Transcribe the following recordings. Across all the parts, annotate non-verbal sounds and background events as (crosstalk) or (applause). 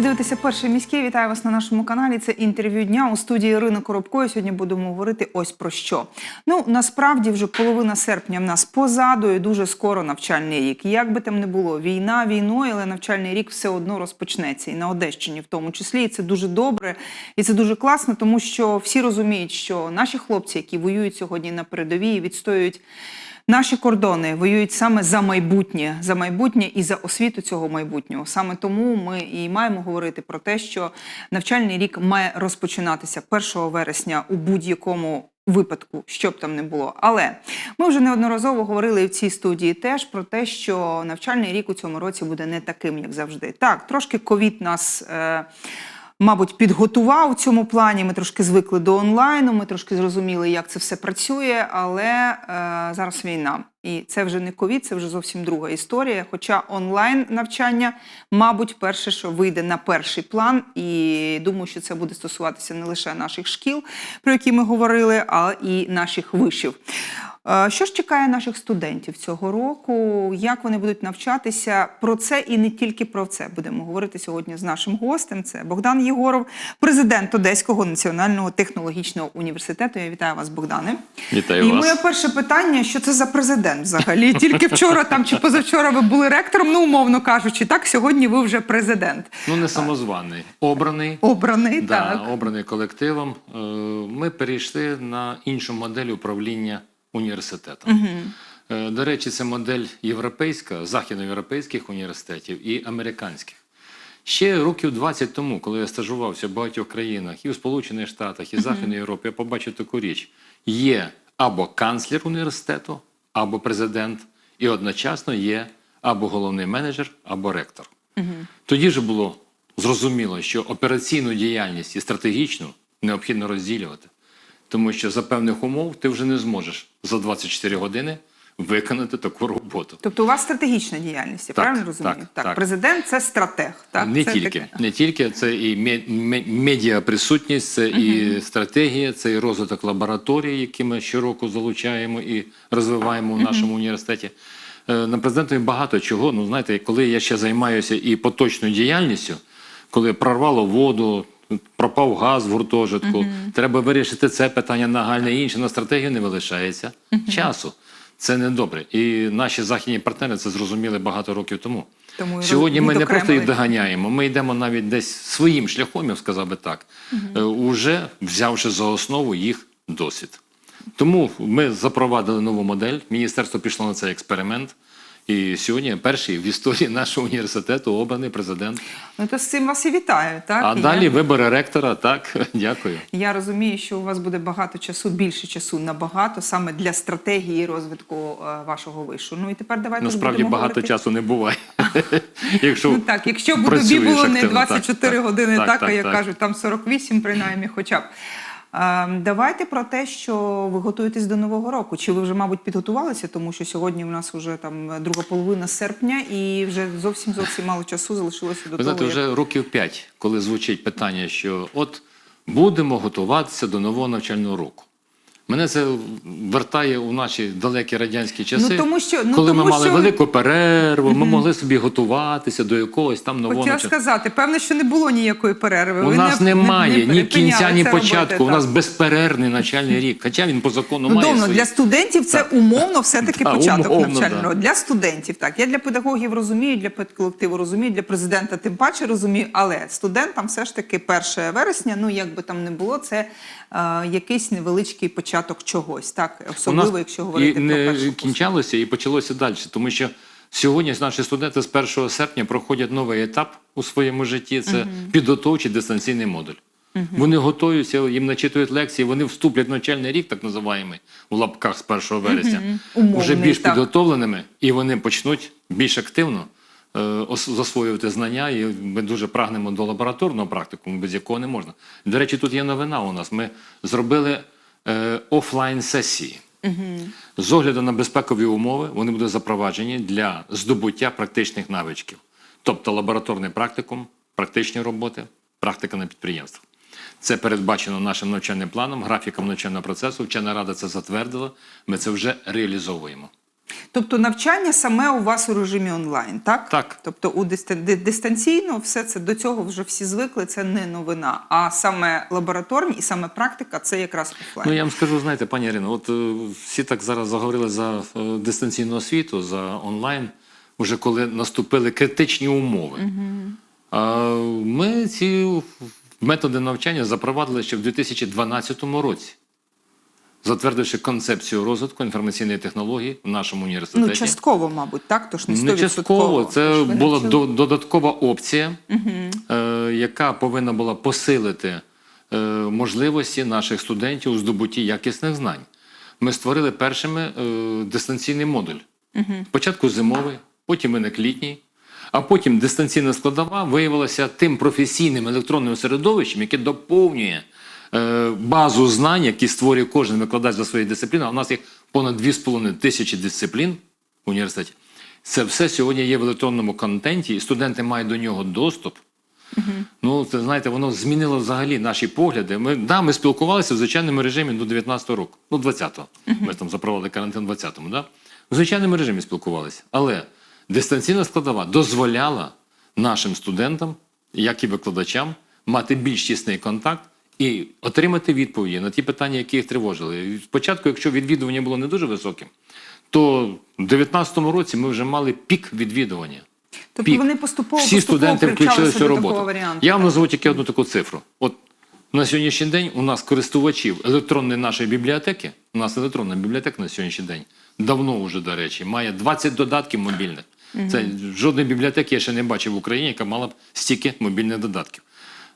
Ви дивитеся перший міський. Вітаю вас на нашому каналі. Це інтерв'ю дня у студії Ірини Коробкої. Сьогодні будемо говорити ось про що. Ну насправді вже половина серпня в нас позаду і дуже скоро навчальний рік. Як би там не було, війна війною, але навчальний рік все одно розпочнеться і на Одещині, в тому числі. І це дуже добре, і це дуже класно, тому що всі розуміють, що наші хлопці, які воюють сьогодні на передовій, відстоюють. Наші кордони воюють саме за майбутнє, за майбутнє і за освіту цього майбутнього. Саме тому ми і маємо говорити про те, що навчальний рік має розпочинатися 1 вересня у будь-якому випадку, що б там не було. Але ми вже неодноразово говорили в цій студії теж про те, що навчальний рік у цьому році буде не таким, як завжди. Так, трошки ковід нас. Е- мабуть, підготував в цьому плані. Ми трошки звикли до онлайну, ми трошки зрозуміли, як це все працює, але е, зараз війна. І це вже не ковід, це вже зовсім друга історія. Хоча онлайн навчання, мабуть, перше, що вийде на перший план, і думаю, що це буде стосуватися не лише наших шкіл, про які ми говорили, а і наших вишів. Що ж чекає наших студентів цього року? Як вони будуть навчатися? Про це і не тільки про це будемо говорити сьогодні з нашим гостем. Це Богдан Єгоров, президент Одеського національного технологічного університету. Я вітаю вас, Богдане. Вітаю і вас. моє перше питання: що це за президент взагалі? Тільки вчора там чи позавчора ви були ректором, ну умовно кажучи, так сьогодні ви вже президент. Ну, не самозваний, обраний. Обраний Да, так. обраний колективом. Е, Ми перейшли на іншу модель управління університетом. Е, До речі, це модель європейська, західноєвропейських університетів і американських. Ще років 20 тому, коли я стажувався в багатьох країнах, і в Сполучених Штатах, і в Західній Європі, я побачив таку річ: є або канцлер університету, або президент, і одночасно є або головний менеджер, або ректор. Тоді ж було зрозуміло, що операційну діяльність і стратегічну необхідно розділювати, тому що за певних умов ти вже не зможеш за 24 години виконати таку роботу. Тобто у вас стратегічна діяльність, я Так, правильно розумію? так, так. Президент це стратег. Так? не це тільки, не тільки це і ме- ме- медіаприсутність, це і стратегія, це і розвиток лабораторій, які ми щороку залучаємо і розвиваємо в нашому університеті. Е, На президентові багато чого. Ну знаєте, коли я ще займаюся і поточною діяльністю, коли прорвало воду. Пропав газ в гуртожитку, треба вирішити це питання нагальне інше. На стратегію не вилишається часу. Це не добре. І наші західні партнери це зрозуміли багато років тому. Тому Сьогодні ми не просто їх доганяємо, ми йдемо навіть десь своїм шляхом, я сказав би так, е, уже взявши за основу їх досвід. Тому ми запровадили нову модель. Міністерство пішло на цей експеримент. І сьогодні перший в історії нашого університету обраний президент. Ну то з цим вас і вітаю. Так А І далі я, вибори ректора. Так, (laughs) дякую. я розумію, що у вас буде багато часу, більше часу набагато саме для стратегії розвитку е, вашого вишу. Ну і тепер давайте Насправді будемо багато говорити. часу не буває. (laughs) Якщо Ну так, якщо б працюєш було не активно, так, 24 так, години, так, а як кажуть, там 48 принаймні, хоча б. Ем, Давайте про те, що ви готуєтесь до нового року. Чи ви вже, мабуть, підготувалися, тому що сьогодні у нас вже там друга половина серпня, і вже зовсім зовсім мало часу залишилося до Ви знаєте, того. як- вже років п'ять, коли звучить питання, що от будемо готуватися до нового навчального року. Мене це вертає у наші далекі радянські часи, Ну, тому що- ну, коли ми мали що- велику перерву, ми могли собі готуватися до якогось там нового Хотіла сказати, певно, що не було ніякої перерви. У Ви нас не, немає не, ні кінця, ні початку. робити, у нас безперервний навчальний рік. Хоча він по закону Ну, має давно, свої. для студентів це Так. умовно все-таки (laughs) Да, початок умовно, навчального. да. Для студентів так. Я для педагогів розумію, для педколективу розумію, для президента тим паче розумію, але студентам все ж таки 1 вересня, ну як би там не було, це е, якийсь невеличкий початок чогось, так, особливо, якщо говорити і про не першу кінчалося і почалося далі. Тому що сьогодні наші студенти з 1 серпня проходять новий етап у своєму житті. Це підготовчий дистанційний модуль. Вони готуються, їм начитують лекції, вони вступлять в навчальний рік, так називаємо, в лапках з 1 вересня, Умовний, вже більш так. підготовленими, і вони почнуть більш активно е, засвоювати знання. І ми дуже прагнемо до лабораторного практикуму, без якого не можна. До речі, тут є новина у нас. Ми зробили офлайн сесії. З огляду на безпекові умови вони будуть запроваджені для здобуття практичних навичків, тобто лабораторний практикум, практичні роботи, практика на підприємствах. Це передбачено нашим навчальним планом, графіком навчального процесу. Вчена рада це затвердила. Ми це вже реалізовуємо. Тобто навчання саме у вас у режимі онлайн, так? Так. Тобто у дистанційно все це до цього вже всі звикли, це не новина. А саме лабораторні і саме практика це якраз офлайн. Ну я вам скажу, знаєте, пані Ірино, от е, всі так зараз заговорили за е, дистанційну освіту, за онлайн, уже коли наступили критичні умови. А ми ці методи навчання запровадили ще в 2012 році, затвердивши концепцію розвитку інформаційної технології в нашому університеті. Ну, частково, мабуть, так? Тож не 100%. Не частково, це була до- додаткова опція, е, яка повинна була посилити е, можливості наших студентів у здобутті якісних знань. Ми створили першими е, дистанційний модуль. Спочатку зимовий, потім виник літній, а потім дистанційна складова виявилася тим професійним електронним середовищем, яке доповнює базу знань, які створює кожен викладач за своєю дисципліною. А у нас їх понад 2,5 тисячі дисциплін в університеті. Це все сьогодні є в електронному контенті, і студенти мають до нього доступ. Ну, це знаєте, воно змінило взагалі наші погляди. Ми, да, ми спілкувалися в звичайному режимі до 19-го року, ну 20-го. Ми там запровадили карантин в 20-му, да? В звичайному режимі спілкувалися. Але дистанційна складова дозволяла нашим студентам, як і викладачам, мати більш тісний контакт і отримати відповіді на ті питання, які їх тривожили. Спочатку, якщо відвідування було не дуже високим, то в 19-му році ми вже мали пік відвідування. Тобто вони поступово Всі поступово студенти включили привчалися цю роботу. варіанту. Я вам назву тільки одну таку цифру. От на сьогоднішній день у нас користувачів електронної нашої бібліотеки, у нас електронна бібліотека на сьогоднішній день, давно вже, до речі, має 20 додатків мобільних. Це жодної бібліотеки я ще не бачив в Україні, яка мала б стільки мобільних додатків.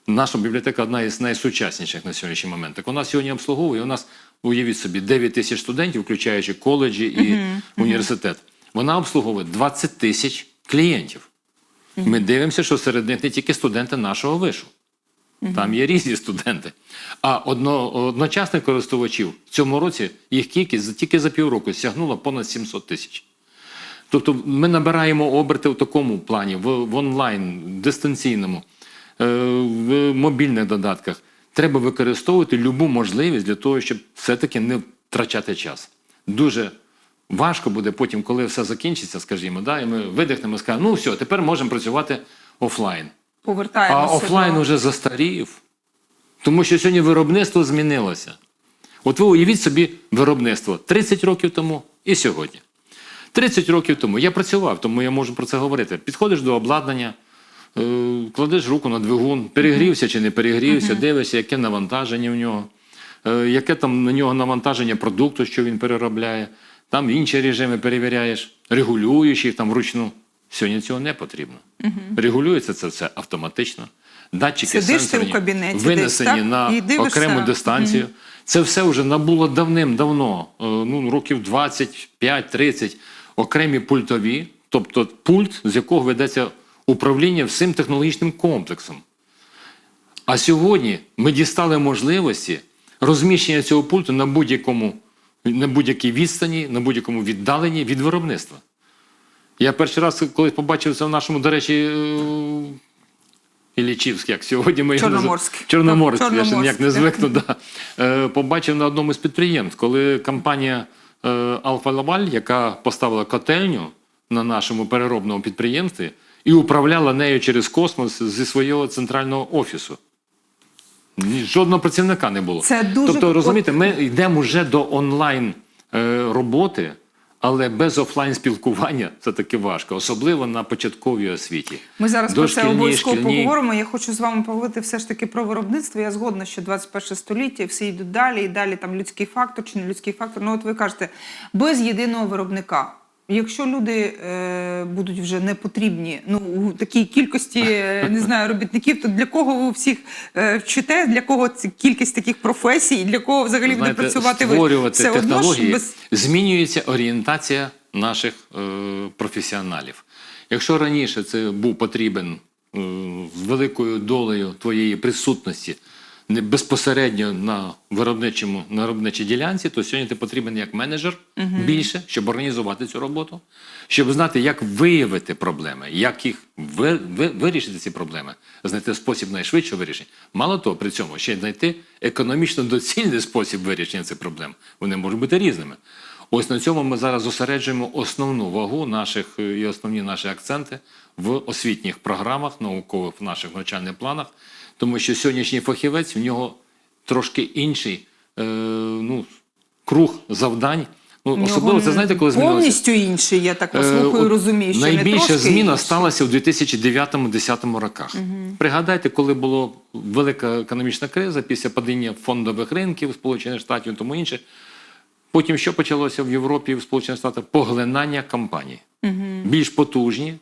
Наша бібліотека одна із найсучасніших на сьогоднішній момент. Так вона сьогодні обслуговує. У нас, уявіть собі, 9 тисяч студентів, включаючи коледжі і університет. Вона обслуговує 20 тисяч клієнтів. Ми дивимося, що серед них не тільки студенти нашого вишу. Там є різні студенти. А одно, одночасних користувачів в цьому році їх кількість тільки за півроку сягнула понад 700 тисяч. Тобто ми набираємо оберти в такому плані, в, в онлайн, дистанційному, в мобільних додатках. Треба використовувати любу можливість для того, щоб все-таки не втрачати час. Дуже важко буде потім, коли все закінчиться, скажімо, да, і ми видихнемо і скажемо, ну все, тепер можемо працювати офлайн. А офлайн уже застарів, тому що сьогодні виробництво змінилося. От ви уявіть собі виробництво 30 років тому і сьогодні. 30 років тому я працював, тому я можу про це говорити. Підходиш до обладнання, е, кладеш руку на двигун, перегрівся чи не перегрівся, дивишся, яке навантаження в нього, е, яке там на нього навантаження продукту, що він переробляє. Там інші режими перевіряєш, регулюєш їх там вручну. Сьогодні цього не потрібно. Регулюється це все автоматично. Датчики Сидиш ти сенсорні, в кабінеті винесені так? на окрему дистанцію. Це все вже набуло давним-давно, е, ну, років 25-30, окремі пультові, тобто пульт, з якого ведеться управління всім технологічним комплексом. А сьогодні ми дістали можливості розміщення цього пульту на будь-якому на будь-якій відстані, на будь-якому віддаленні від виробництва. Я перший раз, коли побачив це в нашому, до речі, е, Іллічівськ, як сьогодні ми його Чорноморськ. Чорноморськ, я ще ніяк не звикну. Да. Е, побачив на одному з підприємств, коли компанія е, Алфа Лаваль, яка поставила котельню на нашому переробному підприємстві і управляла нею через космос зі свого центрального офісу. Жодного працівника не було. Це дуже- Тобто, розумієте, ми йдемо вже до онлайн е, роботи, але без офлайн спілкування це таки важко, особливо на початковій освіті. Ми зараз про це обов'язково шкільні. поговоримо. Я хочу з вами поговорити все ж таки про виробництво. Я згодна, що 21 століття всі йдуть далі, і далі там людський фактор чи не людський фактор. Ну, от ви кажете, без єдиного виробника. Якщо люди е, будуть вже не потрібні ну, у такій кількості е, не знаю, робітників, то для кого ви всіх е, вчите, для кого ці кількість таких професій, і для кого взагалі буде Знаєте, працювати ви? створювати Все одно без змінюється орієнтація наших е, професіоналів. Якщо раніше це був потрібен е, з великою долею твоєї присутності безпосередньо на виробничому на виробничій ділянці, то сьогодні ти потрібен як менеджер більше, щоб організувати цю роботу, щоб знати, як виявити проблеми, як їх ви, ви, вирішити ці проблеми, знайти спосіб найшвидшого вирішення. Мало того, при цьому ще знайти економічно доцільний спосіб вирішення цих проблем. Вони можуть бути різними. Ось на цьому ми зараз зосереджуємо основну вагу наших е, і основні наші акценти в освітніх програмах, наукових в наших навчальних планах, тому що сьогоднішній фахівець в нього трошки інший е, ну, круг завдань. Ну, особливо це знаєте, коли змінилося? повністю інший, я так Е, послухаю, от розумію, що найбільша трошки зміна інший. сталася у 2009-2010 роках. Пригадайте, коли була велика економічна криза після падіння фондових ринків Сполучених Штатів і тому інше. Потім що почалося в Європі і в Сполучених Штатах? Поглинання компаній. Більш потужні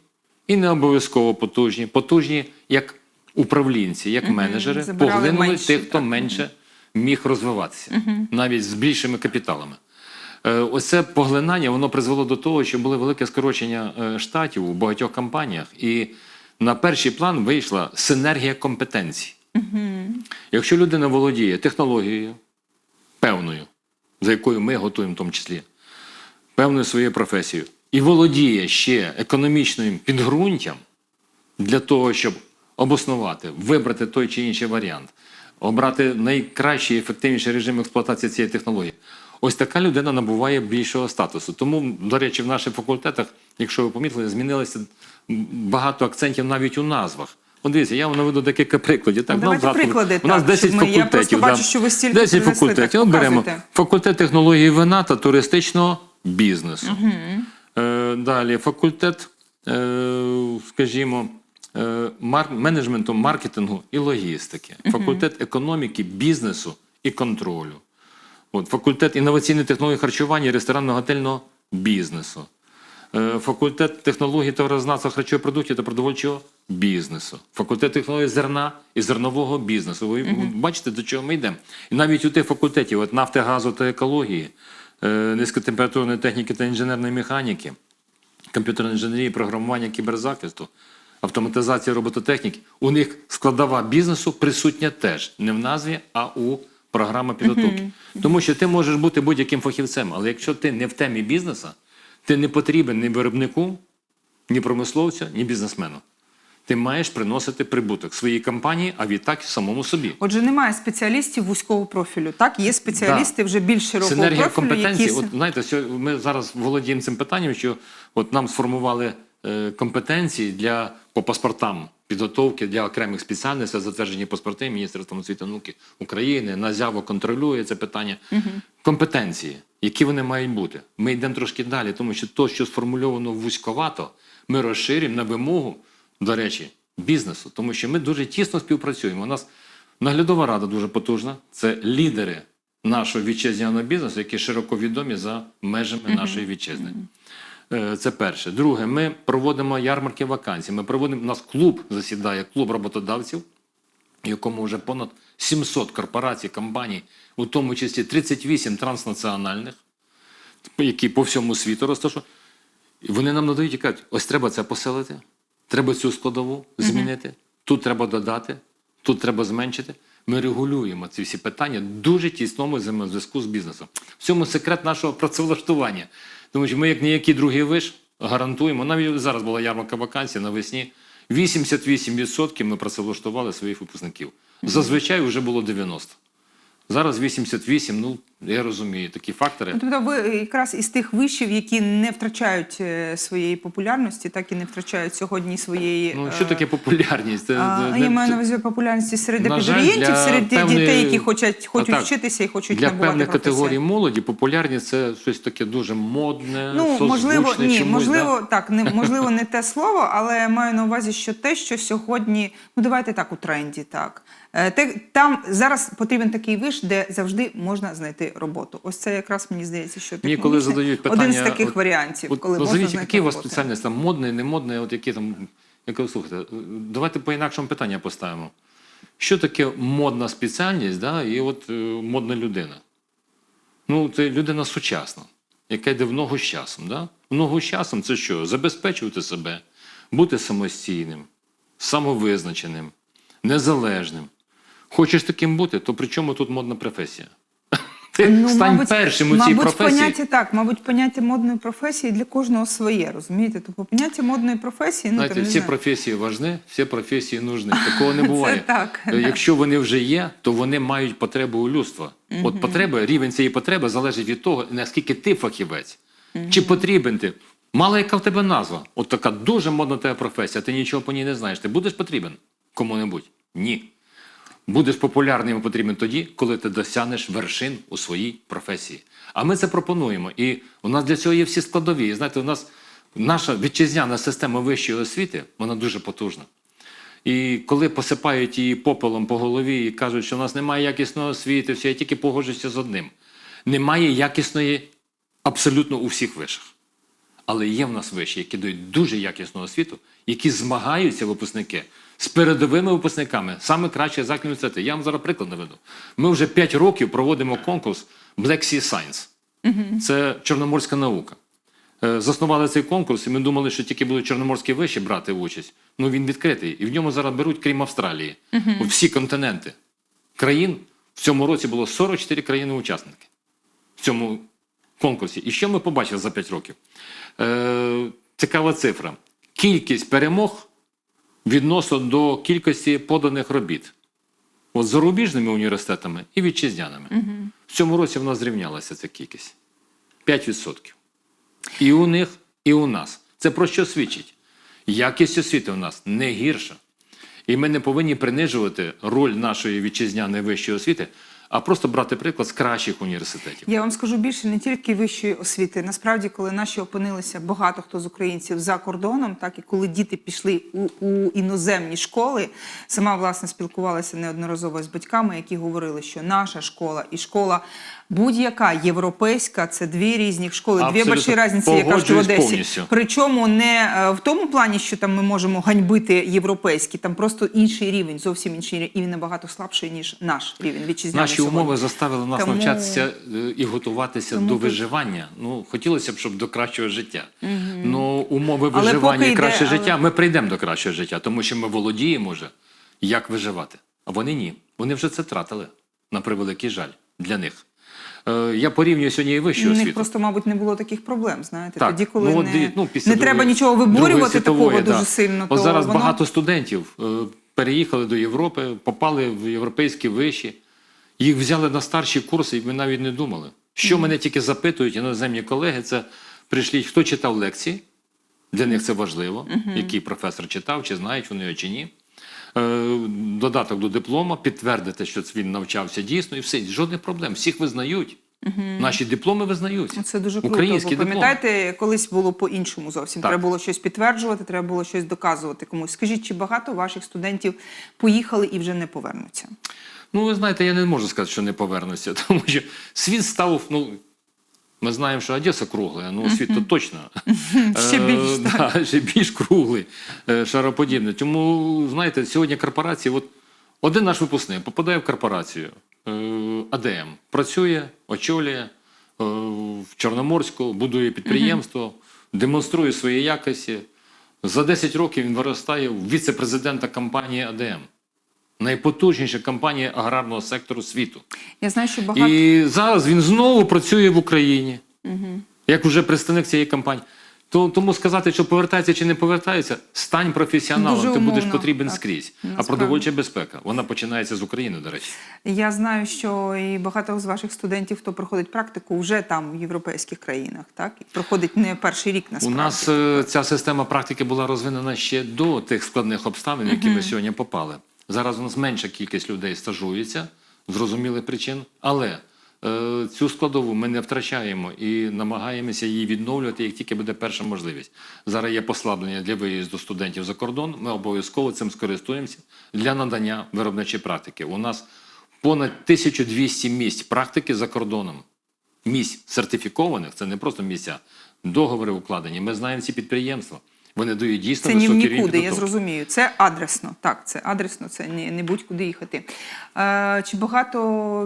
і не обов'язково потужні, потужні як управлінці, як менеджери, поглинули тих, хто менше міг розвиватися, навіть з більшими капіталами. Е, Оце поглинання воно призвело до того, що було велике скорочення е, штатів у багатьох компаніях, і на перший план вийшла синергія компетенцій. Якщо людина володіє технологією певною, за якою ми готуємо в тому числі, певною своєю професією, і володіє ще економічним підґрунтям для того, щоб обоснувати, вибрати той чи інший варіант, обрати найкращий ефективніший режим експлуатації цієї технології. Ось така людина набуває більшого статусу. Тому, до речі, в наших факультетах, якщо ви помітили, змінилося багато акцентів навіть у назвах. От дивіться, я вам наведу декілька прикладів. Так, Ну, давайте в приклади, У нас так, 10 щоб ми- я факультетів. просто бачу, що ви стільки 10 принесли, факультетів. так, От беремо факультет технології вина та туристичного бізнесу. Е, далі факультет, е, скажімо, е, менеджменту, маркетингу і логістики. Факультет економіки, бізнесу і контролю. От, факультет інноваційної технології харчування і ресторанно-готельного бізнесу. Е, Факультет технології та рознавства харчових продуктів та продовольчого бізнесу. Факультет технології зерна і зернового бізнесу. Ви бачите, до чого ми йдемо. І навіть у тих факультетів от нафти, газу та екології, е, низькотемпературної техніки та інженерної механіки, комп'ютерної інженерії, програмування кіберзахисту, автоматизація робототехніки, у них складова бізнесу присутня теж не в назві, а у програмі підготовки. Тому що ти можеш бути будь-яким фахівцем, але якщо ти не в темі бізнесу, ти не потрібен ні виробнику, ні промисловцю, ні бізнесмену. Ти маєш приносити прибуток своїй компанії, а відтак самому собі. Отже, немає спеціалістів вузького профілю. Так, є спеціалісти вже більш широкого Синергія профілю, компетенцій. які... От знаєте, ми зараз володіємо цим питанням, що от нам сформували е, компетенції для по паспортам підготовки для окремих спеціальностей, затверджені паспорти Міністерством освіти науки України. НАЗЯВО контролює це питання. Компетенції, які вони мають бути. Ми йдемо трошки далі, тому що то, що сформульовано вузьковато, ми розширюємо на вимогу, до речі, бізнесу, тому що ми дуже тісно співпрацюємо. У нас наглядова рада дуже потужна. Це лідери нашого вітчизняного бізнесу, які широко відомі за межами нашої вітчизни. Е, Це перше. Друге, ми проводимо ярмарки вакансій. Ми проводимо у нас клуб засідає, клуб роботодавців, в якому вже понад 700 корпорацій, компаній, у тому числі 38 транснаціональних, які по всьому світу розташовані. І вони нам надають і кажуть, ось треба це поселити, треба цю складову змінити, тут треба додати, тут треба зменшити. Ми регулюємо ці всі питання дуже тісному взаємозв'язку з бізнесом. В цьому секрет нашого працевлаштування. Тому що ми, як ніякий другий виш, гарантуємо. Навіть зараз була ярмарка вакансій навесні. 88% ми працевлаштували своїх випускників. Зазвичай вже було 90%. Зараз 88%, ну я розумію, такі фактори. Ну, Тобто ви якраз із тих вишів, які не втрачають е, своєї популярності, так і не втрачають сьогодні своєї. Ну, що е, таке популярність? Це- А, це- я маю на увазі популярності серед абітурієнтів, серед певної- дітей, які хочуть, хочуть так, вчитися і хочуть для набувати певних професію. категорій молоді популярність це щось таке дуже модне, Ну, можливо, ні, чомусь, можливо, да? так, не можливо, не те слово, але маю на увазі, що те, що сьогодні, ну давайте так у тренді, так. Е, Те, там зараз потрібен такий виш, де завжди можна знайти роботу. Ось це якраз мені здається, що Мені коли задають питання, один з таких от- варіантів, От, коли ну, можна знайти які у вас спеціальність, там модне, не модне, от які там. Я кажу, слухайте, давайте по інакшому питання поставимо. Що таке модна спеціальність, да, і от е, модна людина? Ну, це людина сучасна, яка йде в ногу з часом. Да? В ногу з часом це що? Забезпечувати себе, бути самостійним, самовизначеним, незалежним. Хочеш таким бути, то при чому тут модна професія? (laughs) Ти Ну, стань першим у цій мабуть, професії. поняття так, мабуть, поняття модної професії для кожного своє, розумієте? Тобто поняття модної професії, ну Знаєте, там, не всі знаю. професії важні, всі професії нужні. (laughs) Такого не буває. так, Е. Якщо вони вже є, то вони мають потребу у людства. От потреба, рівень цієї потреби залежить від того, наскільки ти фахівець, чи потрібен ти. Мало яка в тебе назва. От така дуже модна тебе професія, ти нічого по ній не знаєш. Ти будеш потрібен кому-небудь? Ні. Будеш популярним і потрібен тоді, коли ти досягнеш вершин у своїй професії. А ми це пропонуємо. І у нас для цього є всі складові. І знаєте, у нас наша вітчизняна система вищої освіти, вона дуже потужна. І коли посипають її попелом по голові і кажуть, що у нас немає якісної освіти, все, я тільки погоджуюся з одним. Немає якісної абсолютно у всіх вишах. Але є в нас виші, які дають дуже якісну освіту, які змагаються випускники з передовими випускниками, саме краще західні університети. Я вам зараз приклад наведу. Ми вже 5 років проводимо конкурс Black Sea Science. Це чорноморська наука. Е, Заснували цей конкурс, і ми думали, що тільки будуть чорноморські виші брати участь. Ну він відкритий. І в ньому зараз беруть, крім Австралії, От всі континенти країн. В цьому році було 44 країни-учасники в цьому конкурсі. І що ми побачили за 5 років? Е, цікава цифра. Кількість перемог відносно до кількості поданих робіт. От зарубіжними університетами і вітчизняними. В цьому році в нас зрівнялася ця кількість. 5%. І у них, і у нас. Це про що свідчить? Якість освіти у нас не гірша. І ми не повинні принижувати роль нашої вітчизняної вищої освіти, а просто брати приклад з кращих університетів. Я вам скажу більше не тільки вищої освіти. Насправді, коли наші опинилися багато хто з українців за кордоном, так і коли діти пішли у, у іноземні школи, сама власне спілкувалася неодноразово з батьками, які говорили, що наша школа і школа будь-яка європейська це дві різні школи, дві больші різниці, я кажу в Одесі. повністю. Причому не е, в тому плані, що там ми можемо ганьбити європейські, там просто інший рівень, зовсім інший рівень, і він набагато слабший ніж наш рівень вітчизняний Наші сьогодні. умови заставили нас Тому- навчатися е, і готуватися Тому до виживання. Ну, хотілося б, щоб до кращого життя. Ну, умови виживання і йде, краще але- життя, ми прийдемо до кращого життя, тому що ми володіємо вже, як виживати. А вони ні. Вони вже це втратили, на превеликий жаль для них. Е, я порівнюю сьогодні і вищу У них просто, мабуть, не було таких проблем. Знаєте, Так, тоді, коли ну, от не, ну, після не треба нічого виборювати світової, такого да. дуже сильно. От то зараз воно... багато студентів е, переїхали до Європи, попали в європейські виші. Їх взяли на старші курси, і ми навіть не думали. Що мене тільки запитують іноземні колеги, це прийшліть, хто читав лекції. Для них це важливо, який професор читав, чи знають вони його чи ні. Е, Додаток до диплома, підтвердити, що він навчався дійсно, і все. Жодних проблем. Всіх визнають. Наші дипломи визнають. Це дуже круто. Українські бо пам'ятаєте, колись було по-іншому зовсім. Так. Треба було щось підтверджувати, треба було щось доказувати комусь. Скажіть, чи багато ваших студентів поїхали і вже не повернуться? Ну, ви знаєте, я не можу сказати, що не повернуся, (laughs) тому що світ став, ну. Ми знаємо, що Одеса кругла, ну світ то точно. Ще Е, більш, да, ще більш круглий, е, шароподібний. Тому, знаєте, сьогодні корпорації, от один наш випускник попадає в корпорацію е, АДМ, працює, очолює в Чорноморську, будує підприємство, демонструє свої якості. За 10 років він виростає в віце-президента компанії АДМ. Найпотужніша компанія аграрного сектору світу. Я знаю, що багато І зараз він знову працює в Україні, як вже представник цієї компанії. То, тому сказати, що повертається чи не повертається, стань професіоналом, Дуже ти будеш потрібен так. скрізь. А продовольча безпека, вона починається з України, до речі. я знаю, що і багато з ваших студентів, хто проходить практику, вже там в європейських країнах, так і проходить не перший рік У насправді. нас е, ця система практики була розвинена ще до тих складних обставин, які ми сьогодні попали. Зараз у нас менша кількість людей стажується зрозумілих причин, але е, цю складову ми не втрачаємо і намагаємося її відновлювати, як тільки буде перша можливість. Зараз є послаблення для виїзду студентів за кордон. Ми обов'язково цим скористуємося для надання виробничої практики. У нас понад 1200 місць практики за кордоном місць сертифікованих, це не просто місця, договори укладені. Ми знаємо ці підприємства. Вони дають дійсно Це високий рівень нікуди, я зрозумію. Це адресно. Так, це адресно, це не, не будь-куди їхати. Е, чи багато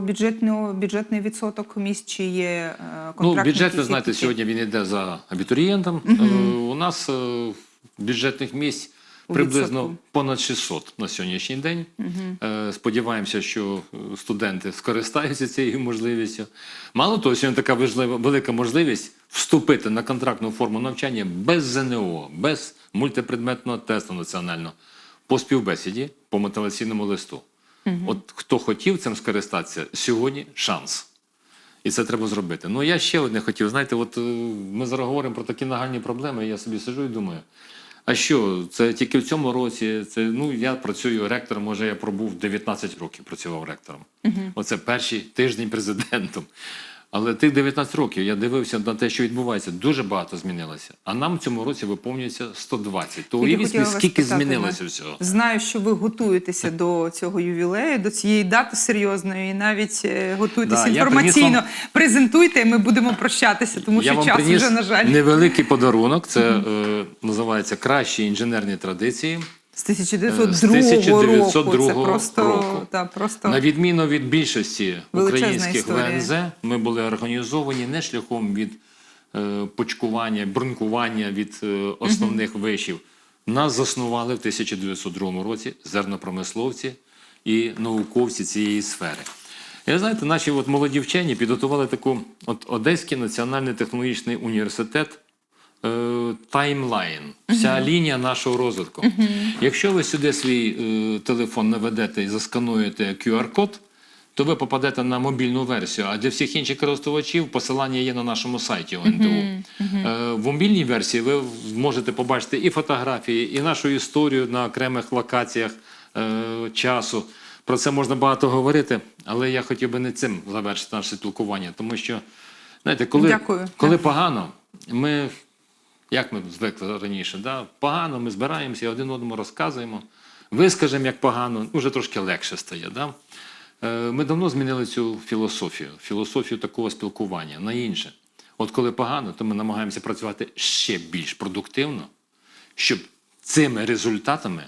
бюджетного, бюджетний відсоток місць, чи є е, Ну, бюджет, ви знаєте, сьогодні він йде за абітурієнтом. Е, У нас е, бюджетних місць Приблизно відсотку? понад 600 на сьогоднішній день. Е, Сподіваємося, що е, студенти скористаються цією можливістю. Мало того, сьогодні така важлива велика можливість вступити на контрактну форму навчання без ЗНО, без мультипредметного тесту національного по співбесіді, по мотиваційному листу. От хто хотів цим скористатися, сьогодні шанс. І це треба зробити. Ну я ще одне хотів. Знаєте, от е, ми зараз говоримо про такі нагальні проблеми. Я собі сижу і думаю. А що, це тільки в цьому році? Це ну я працюю ректором. Може, я пробув 19 років працював ректором. Оце перший тиждень (laughs) президентом. Але тих 19 років я дивився на те, що відбувається, дуже багато змінилося. А нам в цьому році виповнюється 120. То уявіть, скільки спитати, змінилося всього. Знаю, що ви готуєтеся до цього ювілею, до цієї дати серйозної, і навіть е, готуєтеся Да, інформаційно. приніс Презентуйте, і ми будемо прощатися, тому Я що час вже, на жаль, невеликий подарунок. Це е, називається Кращі інженерні традиції. З 1902, Е, з 1902 року. Це просто, року. Та, просто... На відміну від більшості українських. ВНЗ, ми були організовані не шляхом від е, почкування, брункування від е, основних вишів. Нас заснували в 1902 році зернопромисловці і науковці цієї сфери. Ви знаєте, наші от молоді вчені підготували таку от Одеський національний технологічний університет таймлайн, вся лінія нашого розвитку. Якщо ви сюди свій е, телефон наведете і заскануєте QR-код, то ви попадете на мобільну версію. А для всіх інших користувачів посилання є на нашому сайті ОНТУ. Е, в мобільній версії ви можете побачити і фотографії, і нашу історію на окремих локаціях е, часу. Про це можна багато говорити, але я хотів би не цим завершити наше спілкування, тому що, знаєте, коли, Дякую. коли погано, ми як ми звикли раніше, да? погано ми збираємося, один одному розказуємо, вискажемо, як погано, вже трошки легше стає. Да? Е, Ми давно змінили цю філософію, філософію такого спілкування на інше. От коли погано, то ми намагаємося працювати ще більш продуктивно, щоб цими результатами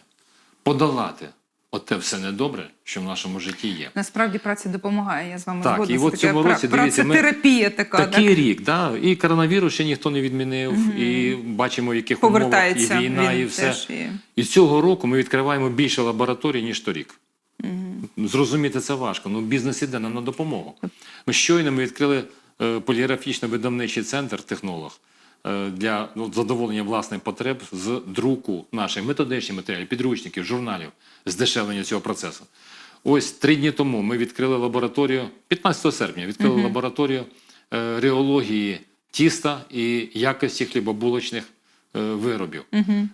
подолати оте все недобре, що в нашому житті є. Насправді праця допомагає, я з вами Так, згодна. і от цьому пра- році, дивіться, ми- працетерапія така. Такий так? рік, да? і коронавірус ще ніхто не відмінив, і бачимо, в яких умовах і війна, він і все. теж, і- І цього року ми відкриваємо більше лабораторій, ніж торік. Зрозуміти це важко. Ну, бізнес іде нам на допомогу. Ми щойно ми відкрили е, поліграфічно-видавничий центр технолог для ну, задоволення власних потреб з друку наших методичних матеріалів, підручників, журналів, здешевлення цього процесу. Ось три дні тому ми відкрили лабораторію, 15 серпня відкрили лабораторію е, реології тіста і якості хлібобулочних е, виробів. Е,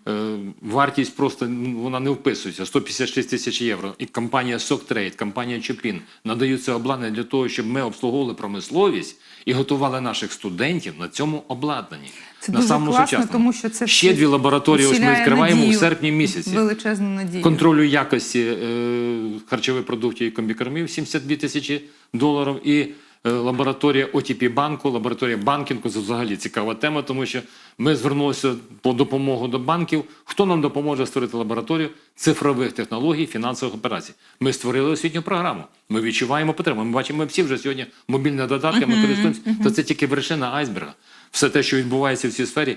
вартість просто ну, вона не вписується 156 тисяч євро. І компанія Соктрейд, компанія Чопін надають це обладнання для того, щоб ми обслуговували промисловість і готували наших студентів на цьому обладнанні. Це на дуже самому класно, сучасному. тому що це ще дві лабораторії. Ось ми відкриваємо у серпні місяці Величезну надію. контролю якості е, харчових продуктів і комбікормів 72 тисячі доларів. І е, лабораторія OTP банку, лабораторія банкінгу це взагалі цікава тема, тому що ми звернулися по допомогу до банків. Хто нам допоможе створити лабораторію цифрових технологій, фінансових операцій? Ми створили освітню програму. Ми відчуваємо потребу. Ми бачимо, ми всі вже сьогодні мобільні додатки, ми користуємося. То це тільки вершина айсберга. Все те, що відбувається в цій сфері.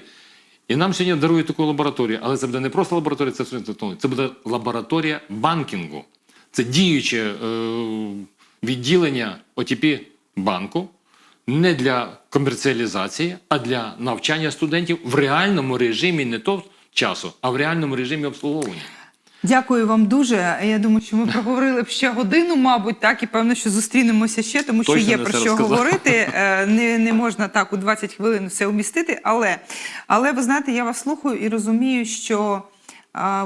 І нам сьогодні дарують таку лабораторію, але це буде не просто лабораторія цифрових технологій, це буде лабораторія банкінгу. Це діюче е, відділення OTP банку не для комерціалізації, а для навчання студентів в реальному режимі не то часу, а в реальному режимі обслуговування. Дякую вам дуже. Я думаю, що ми проговорили б ще годину, мабуть, так, і певно, що зустрінемося ще, тому що Точно є про що розказав. говорити. (laughs) Е, Не, не можна так у 20 хвилин все вмістити. Але, але ви знаєте, я вас слухаю і розумію, що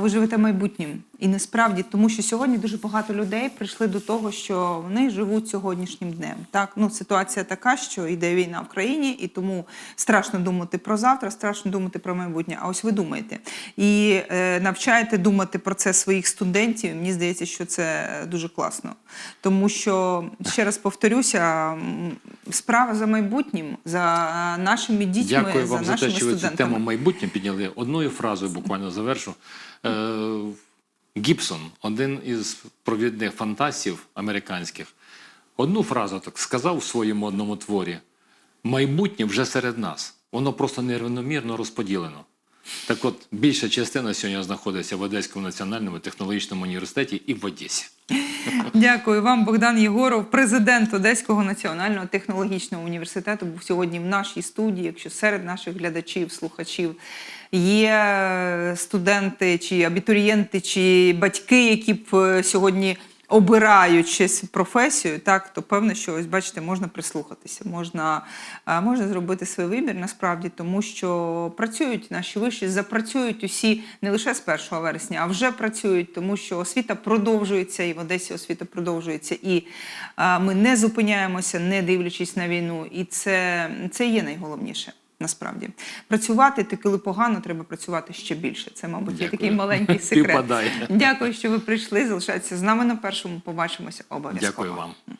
ви живете майбутнім. І насправді, тому що сьогодні дуже багато людей прийшли до того, що вони живуть сьогоднішнім днем. Так, ну ситуація така, що йде війна в країні, і тому страшно думати про завтра, страшно думати про майбутнє. А ось ви думаєте і е, навчаєте думати про це своїх студентів. Мені здається, що це дуже класно. Тому що ще раз повторюся, справа за майбутнім, за нашими дітьми, Дякую за вам за нашими те, що ви цю тему майбутнє підняли. Одною фразою буквально завершу. Е, Гібсон, один із провідних фантастів американських, одну фразу так сказав у своєму одному творі: майбутнє вже серед нас. Воно просто нерівномірно розподілено. Так от, більша частина сьогодні знаходиться в Одеському національному технологічному університеті і в Одесі. Дякую вам, Богдан Єгоров, президент Одеського національного технологічного університету, був сьогодні в нашій студії. Якщо серед наших глядачів, слухачів є студенти чи абітурієнти, чи батьки, які б е, сьогодні обирають щось професію, так то певно, що ось бачите, можна прислухатися, можна, можна зробити свій вибір насправді, тому що працюють наші виші, запрацюють усі не лише з 1 вересня, а вже працюють, тому що освіта продовжується, і в Одесі освіта продовжується. І ми не зупиняємося, не дивлячись на війну. І це, це є найголовніше. Насправді працювати, ти, коли погано, треба працювати ще більше. Це, мабуть, є такий маленький (laughs) секрет. Дякую, що ви прийшли. Залишайтеся з нами на першому. Побачимося обов'язково. Дякую вам.